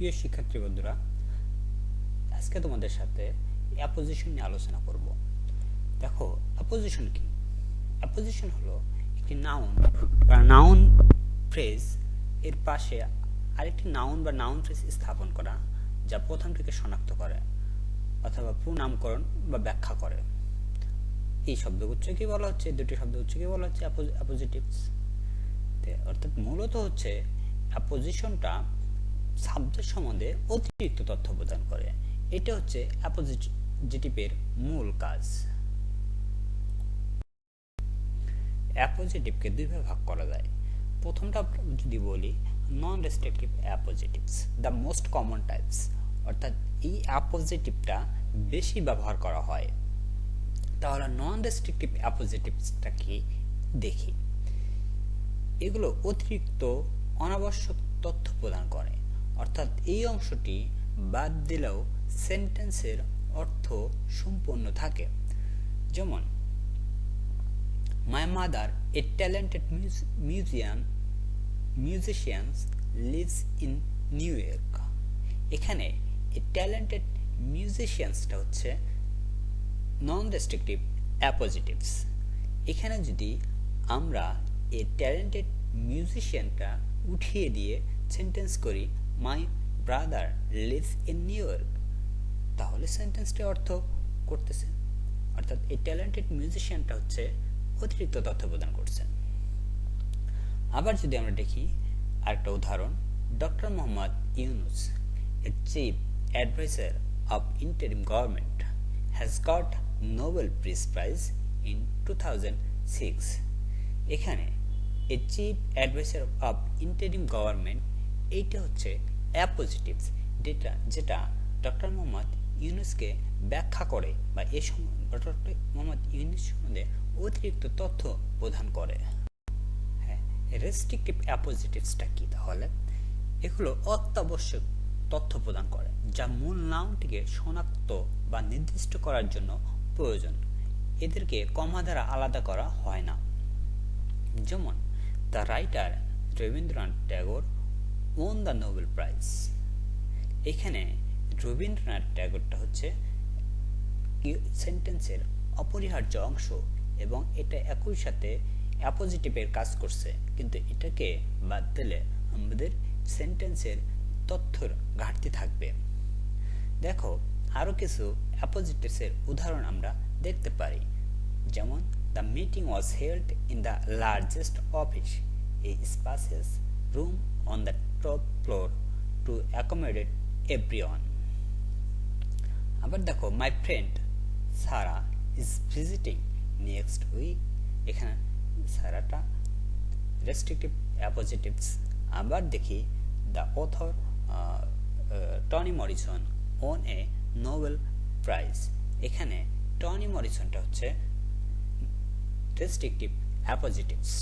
প্রিয় শিক্ষার্থী বন্ধুরা, আজকে তোমাদের সাথে অ্যাপোজিশন নিয়ে আলোচনা করব। দেখো অ্যাপোজিশন কি? অ্যাপোজিশন হলো একটি নাউন বা নাউন ফ্রেজ এর পাশে আরেকটি নাউন বা নাউন ফ্রেজ স্থাপন করা, যা প্রথমটিকে শনাক্ত করে অথবা পুনামকরণ বা ব্যাখ্যা করে। এই শব্দগুচ্ছকে বলা হচ্ছে? দুটি শব্দগুচ্ছকে বলা হচ্ছে? অ্যাপোজিটিভস অর্থাৎ মূলত হচ্ছে অ্যাপোজিশনটা সাবজেক্ট সম্বন্ধে অতিরিক্ত তথ্য প্রদান করে। এটা হচ্ছে অ্যাপোজিটিভের মূল কাজ। অ্যাপোজিটিভকে দুইভাবে ভাগ করা যায়। প্রথমটা যদি বলি non restrictive appositives the most common types অর্থাৎ এই অ্যাপোজিটিভটা বেশি ব্যবহার করা হয়। তাহলে নন রেস্ট্রিকটিভ অ্যাপোজিটিভসটা কি? দেখি। এগুলো অতিরিক্ত অনাবশ্যক তথ্য প্রদান করে। অর্থাৎ এই অংশটি বাদ দিলেও সেন্টেন্সের অর্থ সম্পূর্ণ থাকে। যেমন my mother a talented museum musicians lives in New York এখানে এ ট্যালেন্টেড মিউজিশিয়ানসটা হচ্ছে নন রেস্ট্রিকটিভ অ্যাপোজিটিভস এখানে যদি আমরা এ ট্যালেন্টেড মিউজিশিয়ানটা উঠিয়ে দিয়ে সেন্টেন্স করি my brother lives in New York তাহলে সেন্টেন্সটি অর্থ করতেছে। অর্থাৎ এই ট্যালেন্টেড মিউজিশিয়ানটা হচ্ছে অতিরিক্ত তথ্য প্রদান করছে। আবার যদি আমরা দেখি, আরেকটা উদাহরণ doctor Mohammad Yunus a chief advisor of interim government has got Nobel peace prize in two thousand six এখানে a chief advisor of interim government এইটা হচ্ছে অ্যাপোজিটিভস যেটা যেটা ডক্টর মোহাম্মদ ইউনুসকে ব্যাখ্যা করে বা এ ডক্টর মোহাম্মদ ইউনুস সম্বন্ধে অতিরিক্ত তথ্য প্রদান করে। হ্যাঁ রেস্ট্রিকটিভ অ্যাপোজিটিভসটা কী তাহলে? এগুলো অত্যাবশ্যক তথ্য প্রদান করে, যা মূল নাউনটিকে শনাক্ত বা নির্দিষ্ট করার জন্য প্রয়োজন। এদেরকে কমা দ্বারা আলাদা করা হয় না। যেমন, the writer Rabindranath Tagore won the Nobel prize? এখানে রবীন্দ্রনাথ ট্যাগোরটা হচ্ছে সেন্টেন্সের অপরিহার্য অংশ এবং এটা একই সাথে অ্যাপোজিটিভের কাজ করছে। কিন্তু এটাকে বাদ দিলে আমাদের সেন্টেন্সের তথ্যর ঘাটতি থাকবে। দেখো, আরও কিছু অ্যাপোজিটিভসের উদাহরণ আমরা দেখতে পারি। যেমন, the meeting was held in the largest office, a spacious room on the top floor to accommodate everyone আবার দেখো my friend Sara is visiting next week এখানে সারাটা রেস্ট্রিকটিভ অ্যাপোজিটিভস আবার দেখি the author Toni Morrison won a Nobel prize এখানে Toni মরিসনটা হচ্ছে restrictive অ্যাপোজিটিভস